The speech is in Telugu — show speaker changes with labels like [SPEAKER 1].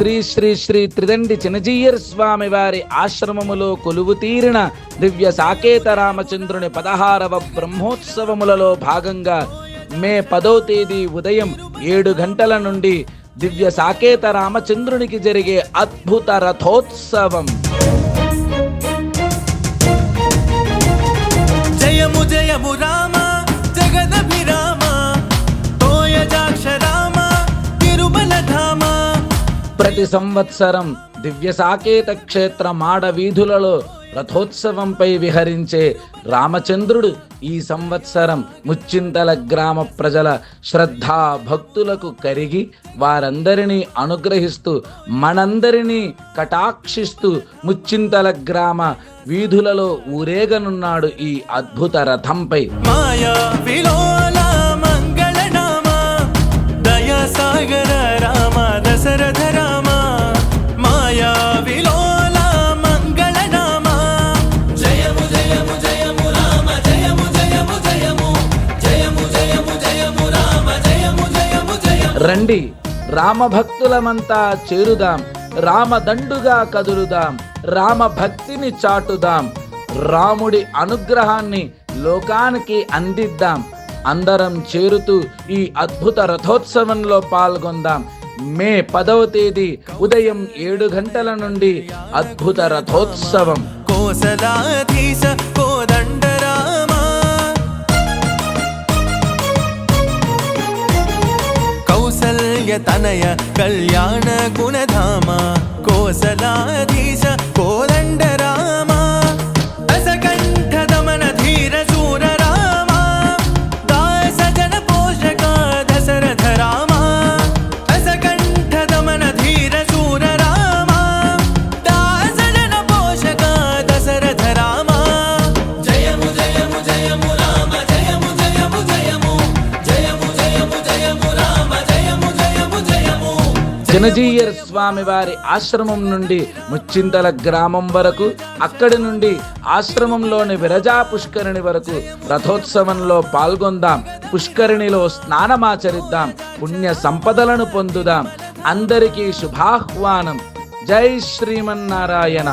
[SPEAKER 1] శ్రీ శ్రీ శ్రీ త్రిదండి చినజీయర్ స్వామి వారి ఆశ్రమములో కొలువు తీరిన దివ్య సాకేత రామచంద్రుని పదహారవ బ్రహ్మోత్సవములలో భాగంగా మే పదో తేదీ ఉదయం ఏడు గంటల నుండి దివ్య సాకేత రామచంద్రునికి జరిగే అద్భుత రథోత్సవం.
[SPEAKER 2] జయము జయము రామ
[SPEAKER 1] ప్రతి సంవత్సరం దివ్య సాకేత క్షేత్ర మాడ వీధులలో రథోత్సవంపై విహరించే రామచంద్రుడు ఈ సంవత్సరం ముచ్చింతల గ్రామ ప్రజల శ్రద్ధా భక్తులకు కరిగి వారందరినీ అనుగ్రహిస్తూ మనందరినీ కటాక్షిస్తూ ముచ్చింతల గ్రామ వీధులలో ఊరేగనున్నాడు ఈ అద్భుత రథంపై.
[SPEAKER 2] మాయా
[SPEAKER 1] రండి రామభక్తులమంతా చేరుదాం రామదండుగా కదులుదాం రామ భక్తిని చాటుదాం రాముడి అనుగ్రహాన్ని లోకానికి అందిద్దాం అందరం చేరుతూ ఈ అద్భుత రథోత్సవంలో పాల్గొందాం. మే పదవ తేదీ ఉదయం ఏడు గంటల నుండి అద్భుత రథోత్సవం.
[SPEAKER 2] కోసలాధీశ तनय कल्याण गुणधामा कोसलाधीश कोल
[SPEAKER 1] జనజీయర్ స్వామి వారి ఆశ్రమం నుండి ముచ్చింతల గ్రామం వరకు అక్కడి నుండి ఆశ్రమంలోని విరజా పుష్కరిణి వరకు రథోత్సవంలో పాల్గొందాం పుష్కరిణిలో స్నానమాచరిద్దాం పుణ్య సంపదలను పొందుదాం. అందరికీ శుభాహ్వానం. జై శ్రీమన్నారాయణ.